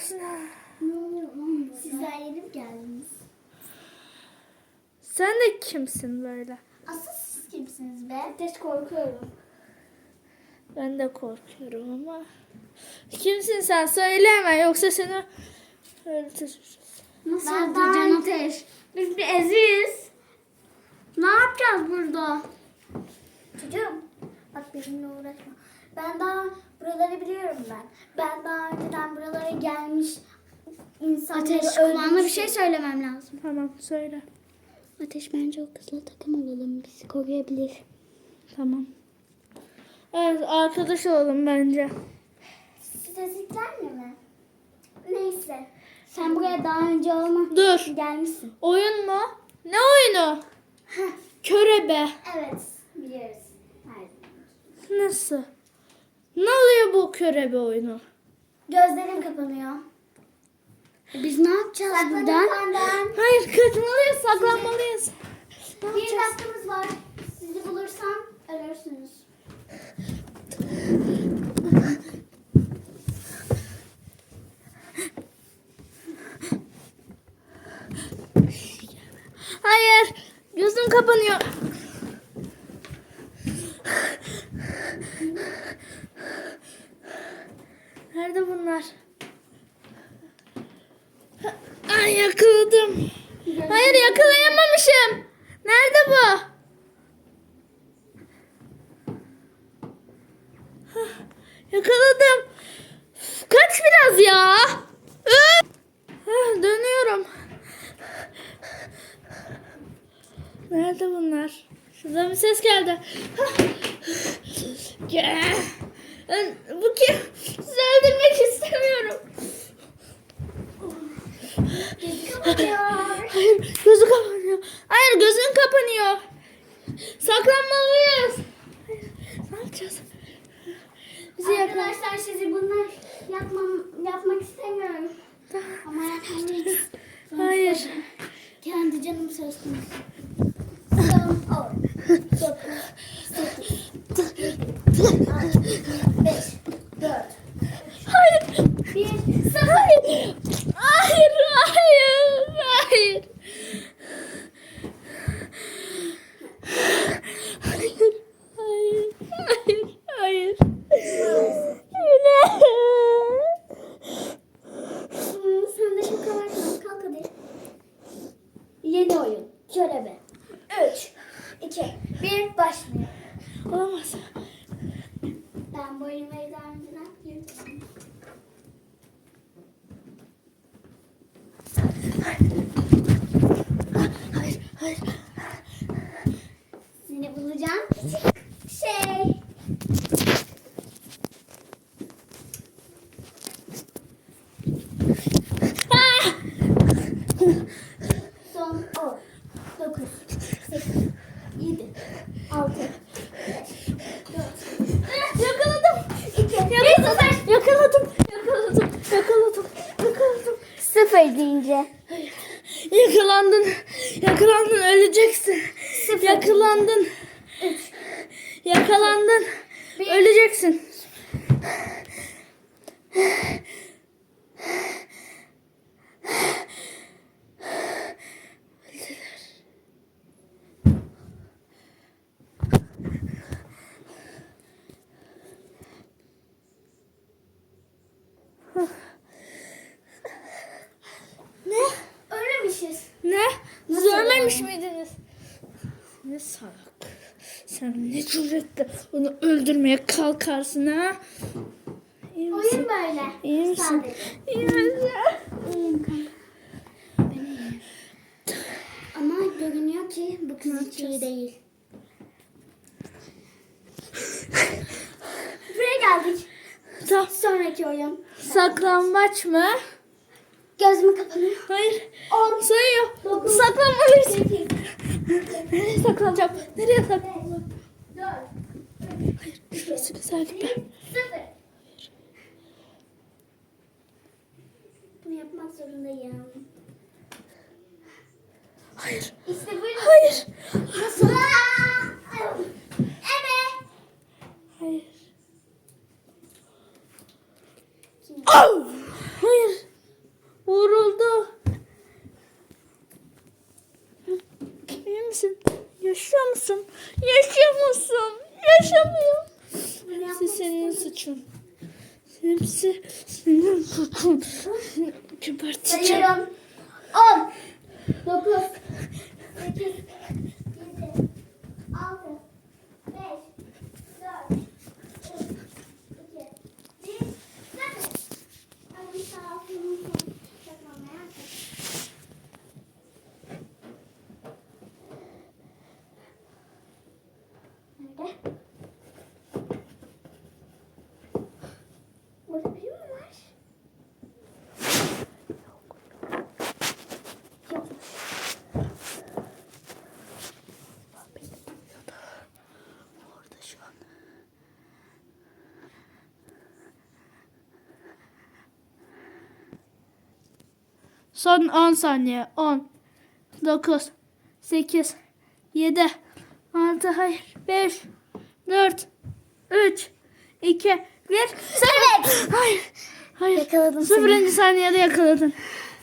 Asna. Ne oluyor lan burada? Sizler yeni mi geldiniz? Sen de kimsin böyle? Asıl siz kimsiniz be? Ateş korkuyorum. Ben de korkuyorum ama. Kimsin sen? Söyle hemen yoksa seni öldürürüz. Nasıl ben öldüreceksin Ateş? Biz bir eziyiz. Ne yapacağız burada? Çocuğum bak benimle uğraşma. Ben daha buraları biliyorum ben. Ben daha önceden buralara gelmiş insanları Ateş kulağına bir şey söylemem lazım. Tamam söyle. Ateş bence o kızla takım olalım. Bizi koruyabilir. Tamam. Evet arkadaş olalım bence. Siz ezikler mi? Neyse. Sen buraya daha önce olma. Dur. Gelmişsin. Oyun mu? Ne oyunu? Körebe. Evet biliyoruz. Hayır. Nasıl? Ne oluyor bu körebe oyunu? Gözlerim kapanıyor. Biz ne yapacağız Saklanın buradan? benden. Hayır kaçmalıyız, saklanmalıyız. Ne Bir yapacağız? dakikamız var. Sizi bulursam ölürsünüz. Hayır. Gözüm kapanıyor. Nerede bunlar? Ay yakaladım. Hayır yakalayamamışım. Nerede bu? Yakaladım. Kaç biraz ya. Dönüyorum. Nerede bunlar? Şuradan bir ses geldi. Bu kim? Sizi öldürmek istemiyorum. Hayır, gözü kapanıyor. Hayır, gözün kapanıyor. Saklanmalıyız. Ne yapacağız? Bizi yakala. Arkadaşlar sizi bunlar yapmam, yapmak istemiyorum. Ama yapmalıyız. Hayır. Kendi canım söz konusu. Son on. Dokuz. Sekiz. Yedi. Altı. Beş. Dört. Hayır. Bir. Hayır. Hayır, hayır, hayır. Hayır, hayır, hayır, hayır. Yine. Hmm, Sen de şaka varsın. Kalk hadi. Yeni oyun. Körebe. Üç. iki, Bir. Başlıyor. Olamaz. Ben bu oyunları daha önceden yürüttüm. Hayır, hayır. Seni bulacağım küçük şey. Ah! Son 10, 9, 8, 7, 6, 5, 4, Yakaladım. 2, Yakaladım. Yakaladım. Yakaladım. Yakaladım. Yakaladım. 0 deyince. Yakalandın. Yakalandın. Öleceksin. Yakalandın. Yakalandın. Öleceksin. Ne? Ölmemişiz. Ne? Siz Nasıl ölmemiş yani? miydiniz? Ne salak. Sen ne cüretle onu öldürmeye kalkarsın ha? İyi misin? Oyun böyle. İyi misin? Sadece. İyi misin? İyiyim kanka. Ben iyiyim. Ama görünüyor ki bu kız hiç iyi değil. Buraya geldik. Tamam. Sonraki oyun. Saklambaç mı? Gözümü kapanıyor. Hayır. On. Sayıyor. Dokuz. Saklanmalıyız. Nereye saklanacağım? Nereye saklanacağım? Dört. Şurası güzel gibi. Sıfır. Bunu yapmak zorundayım. Hayır. İşte. Hayır. Nasıl? Evet. Hayır. Au! Hayır. Vuruldu. İyi misin? Yaşıyor musun? Yaşıyor musun? Yaşamıyor. Hepsi senin suçun. Hepsi senin suçun. Geberteceğim. Sayıyorum. 10, 9, 8, 7, 6, 5, 4, 3, 2, 1, 0. Hadi sağ ol. Takmamaya Nerede? Burada biri mi var? Yokmuş. Orada şu an. Son 10 saniye. 10, 9, 8, 7, 6, hayır, 5, 4, 3, 2, 1, 0. Hayır, hayır. Yakaladım seni. Sıfırıncı saniyede yakaladın.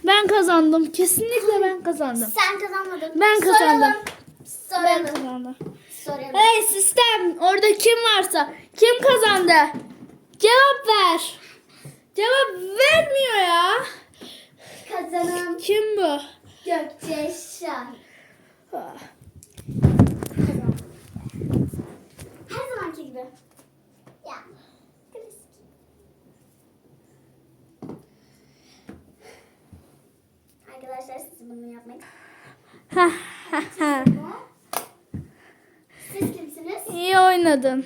Ben kazandım. Kesinlikle ben kazandım. Sen kazanmadın. Ben kazandım. Soralım. Ben kazandım. Soralım. Hey sistem orada kim varsa kim kazandı? Cevap ver. Cevap vermiyor ya. Kazanan Kim bu? Gökçe Şahin. Ah, Kazandı. Her zamanki gibi. Ya. klasik. Arkadaşlar siz bunu yapmayın. Siz kimsiniz? İyi oynadın.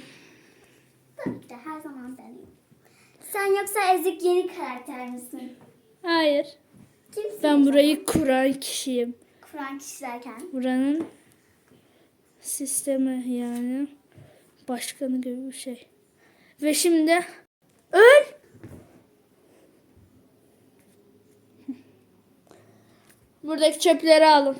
Tabii ki de her zaman benim. Sen yoksa ezik yeni karakter misin? Hayır. Kimsin? Ben burayı kuran kişiyim. Kur'an kişi derken. Buranın sistemi yani başkanı gibi bir şey. Ve şimdi öl. Buradaki çöpleri alın.